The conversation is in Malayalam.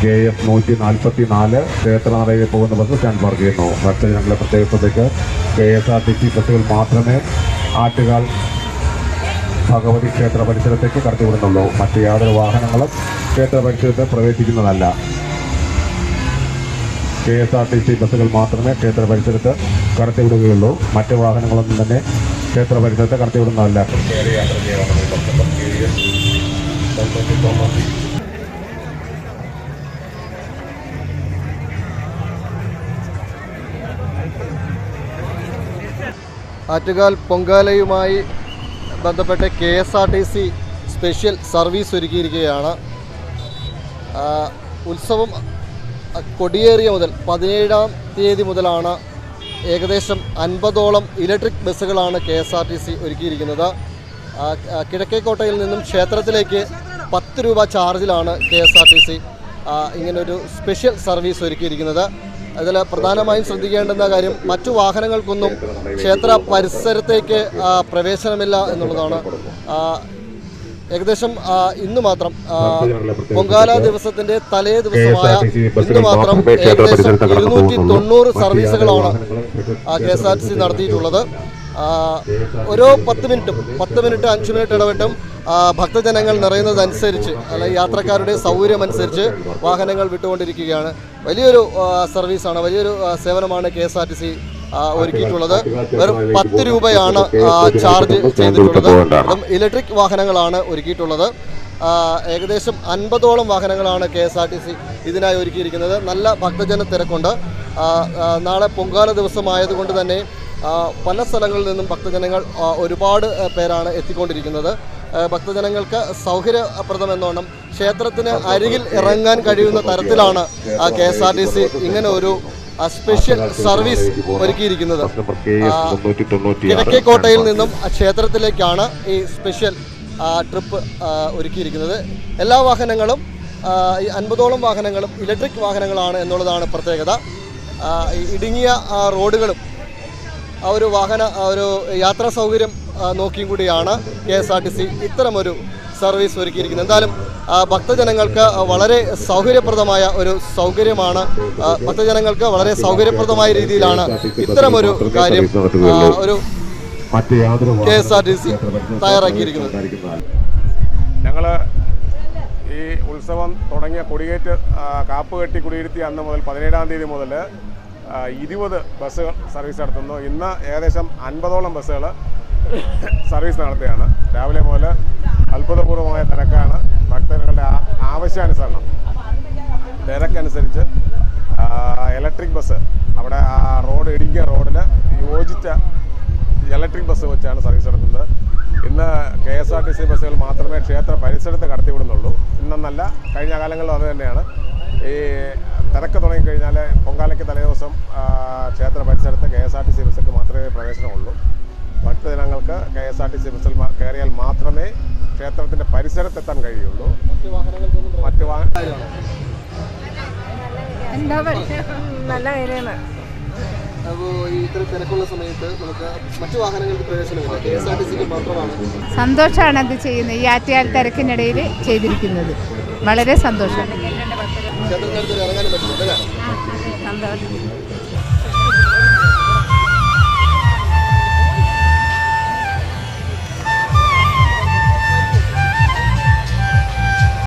കെ എഫ് നൂറ്റി നാൽപ്പത്തി നാല് ക്ഷേത്രനടയിൽ പോകുന്ന ബസ് സ്റ്റാൻഡ് പാർക്ക് ചെയ്യുന്നു ഭക്തജനങ്ങളെ പ്രത്യേക ശ്രദ്ധയ്ക്ക് K S R T C ബസ്സുകൾ മാത്രമേ ആറ്റുകാൽ ഭഗവതി ക്ഷേത്ര പരിസരത്തേക്ക് കടത്തിവിടുന്നുള്ളൂ മറ്റ് യാതൊരു വാഹനങ്ങളും ക്ഷേത്ര പരിസരത്ത് പ്രവേശിക്കുന്നതല്ല. K S R T C ബസ്സുകൾ മാത്രമേ ക്ഷേത്ര പരിസരത്ത് കടത്തിവിടുകയുള്ളൂ മറ്റ് വാഹനങ്ങളൊന്നും തന്നെ ക്ഷേത്ര പരിസരത്ത് കടത്തിവിടുന്നതല്ല യാത്ര ചെയ്യാവുന്ന ആറ്റുകാൽ പൊങ്കാലയുമായി ബന്ധപ്പെട്ട് K S R T C special service ഒരുക്കിയിരിക്കുകയാണ്. ഉത്സവം കൊടിയേറിയ മുതൽ പതിനേഴാം തീയതി മുതലാണ് ഏകദേശം അൻപതോളം electric ബസ്സുകളാണ് K S R T C ഒരുക്കിയിരിക്കുന്നത്. കിഴക്കേക്കോട്ടയിൽ നിന്നും ക്ഷേത്രത്തിലേക്ക് പത്ത് രൂപ ചാർജിലാണ് K S R T C ഇങ്ങനൊരു സ്പെഷ്യൽ സർവീസ് ഒരുക്കിയിരിക്കുന്നത്. അതിൽ പ്രധാനമായും ശ്രദ്ധിക്കേണ്ടുന്ന കാര്യം മറ്റു വാഹനങ്ങൾക്കൊന്നും ക്ഷേത്ര പരിസരത്തേക്ക് പ്രവേശനമില്ല എന്നുള്ളതാണ്. ഏകദേശം ഇന്ന് മാത്രം പൊങ്കാല ദിവസത്തിന്റെ തലേ ദിവസമായ ഇന്ന് മാത്രം ഏകദേശം ഇരുന്നൂറ്റി തൊണ്ണൂറ് സർവീസുകളാണ് K S R T C നടത്തിയിട്ടുള്ളത്. ഓരോ പത്ത് മിനിറ്റും പത്ത് മിനിറ്റ് അഞ്ച് മിനിറ്റ് ഇടവിട്ടും ഭക്തജനങ്ങൾ നിറയുന്നതനുസരിച്ച് അല്ലെങ്കിൽ യാത്രക്കാരുടെ സൗകര്യമനുസരിച്ച് വാഹനങ്ങൾ വിട്ടുകൊണ്ടിരിക്കുകയാണ്. വലിയൊരു സർവീസാണ്. വലിയൊരു സേവനമാണ് K S R T C ഒരുക്കിയിട്ടുള്ളത്. വെറും പത്ത് രൂപയാണ് ചാർജ് ചെയ്തിട്ടുള്ളത്. അതും ഇലക്ട്രിക് വാഹനങ്ങളാണ് ഒരുക്കിയിട്ടുള്ളത്. ഏകദേശം അൻപതോളം വാഹനങ്ങളാണ് K S R T C ഇതിനായി ഒരുക്കിയിരിക്കുന്നത്. നല്ല ഭക്തജന തിരക്കുണ്ട്. നാളെ പൊങ്കാല ദിവസമായതുകൊണ്ട് തന്നെ പല സ്ഥലങ്ങളിൽ നിന്നും ഭക്തജനങ്ങൾ ഒരുപാട് പേരാണ് എത്തിക്കൊണ്ടിരിക്കുന്നത്. ഭക്തജനങ്ങൾക്ക് സൗകര്യപ്രദമെന്നോണം ക്ഷേത്രത്തിന് അരികിൽ ഇറങ്ങാൻ കഴിയുന്ന തരത്തിലാണ് K S R T C ഇങ്ങനെ ഒരു സ്പെഷ്യൽ സർവീസ് ഒരുക്കിയിരിക്കുന്നത്. കിഴക്കേക്കോട്ടയിൽ നിന്നും ക്ഷേത്രത്തിലേക്കാണ് ഈ സ്പെഷ്യൽ ട്രിപ്പ് ഒരുക്കിയിരിക്കുന്നത്. എല്ലാ വാഹനങ്ങളും ഈ അൻപതോളം വാഹനങ്ങളും ഇലക്ട്രിക് വാഹനങ്ങളാണ് എന്നുള്ളതാണ് പ്രത്യേകത. ഇടുങ്ങിയ റോഡുകളും ആ ഒരു വാഹന ഒരു യാത്രാ സൗകര്യം നോക്കിയും കൂടിയാണ് K S R T C ഇത്തരമൊരു സർവീസ് ഒരുക്കിയിരിക്കുന്നത്. എന്തായാലും ഭക്തജനങ്ങൾക്ക് വളരെ സൗകര്യപ്രദമായ ഒരു സൗകര്യമാണ് ഭക്തജനങ്ങൾക്ക് വളരെ സൗകര്യപ്രദമായ രീതിയിലാണ് ഇത്തരമൊരു കാര്യം ഒരു K S R T C തയ്യാറാക്കിയിരിക്കുന്നത്. ഞങ്ങൾ ഈ ഉത്സവം തുടങ്ങിയ കൊടിയേറ്റ് കാപ്പ് കെട്ടി കുടിയിരുത്തിയ അന്ന് മുതൽ പതിനേഴാം തീയതി മുതൽ ഇരുപത് ബസ്സുകൾ സർവീസ് നടത്തുന്നു. ഇന്ന് ഏകദേശം അൻപതോളം ബസ്സുകൾ സർവീസ് നടത്തുകയാണ് രാവിലെ മുതൽ അത്ഭുതപൂർവമായ തിരക്കാണ്. ഭക്തരുടെ ആവശ്യാനുസരണം. തിരക്കനുസരിച്ച് ഇലക്ട്രിക് ബസ് അവിടെ ആ റോഡ് ഇടുങ്ങിയ റോഡിൽ യോജിച്ച ഇലക്ട്രിക് ബസ് വെച്ചാണ് സർവീസ് നടത്തുന്നത്. ഇന്ന് K S R T C ബസ്സുകൾ മാത്രമേ ക്ഷേത്ര പരിസരത്ത് കടത്തിവിടുന്നുള്ളൂ. ഇന്നെന്നല്ല കഴിഞ്ഞ കാലങ്ങളിലും അത് തന്നെയാണ്. ഈ തിരക്ക് തുടങ്ങിക്കഴിഞ്ഞാൽ പൊങ്കാലയ്ക്ക് തലേദിവസം ക്ഷേത്ര പരിസരത്ത് K S R T C ബസ്സുകൾക്ക് മാത്രമേ പ്രവേശനമുള്ളൂ. ഭക്തജനങ്ങൾക്ക് K S R T C ബസ്സിൽ കയറിയാൽ മാത്രമേ ക്ഷേത്രത്തിന്റെ പരിസരത്തെത്താൻ കഴിയുള്ളൂ. മറ്റ് വാഹന എന്താ പറയുക നല്ല കാര്യമാണ്. അപ്പോൾ ഈ തിരക്കുള്ള സമയത്ത് നമുക്ക് മറ്റു വാഹനങ്ങൾക്ക് പ്രവേശനമില്ല. കെ എസ് ആർ ടി സിക്ക് സന്തോഷമാണ് അത് ചെയ്യുന്നത്. ഈ ആറ്റയാൽ തിരക്കിനിടയിൽ ചെയ്തിരിക്കുന്നത്. വളരെ സന്തോഷം. സന്തോഷം.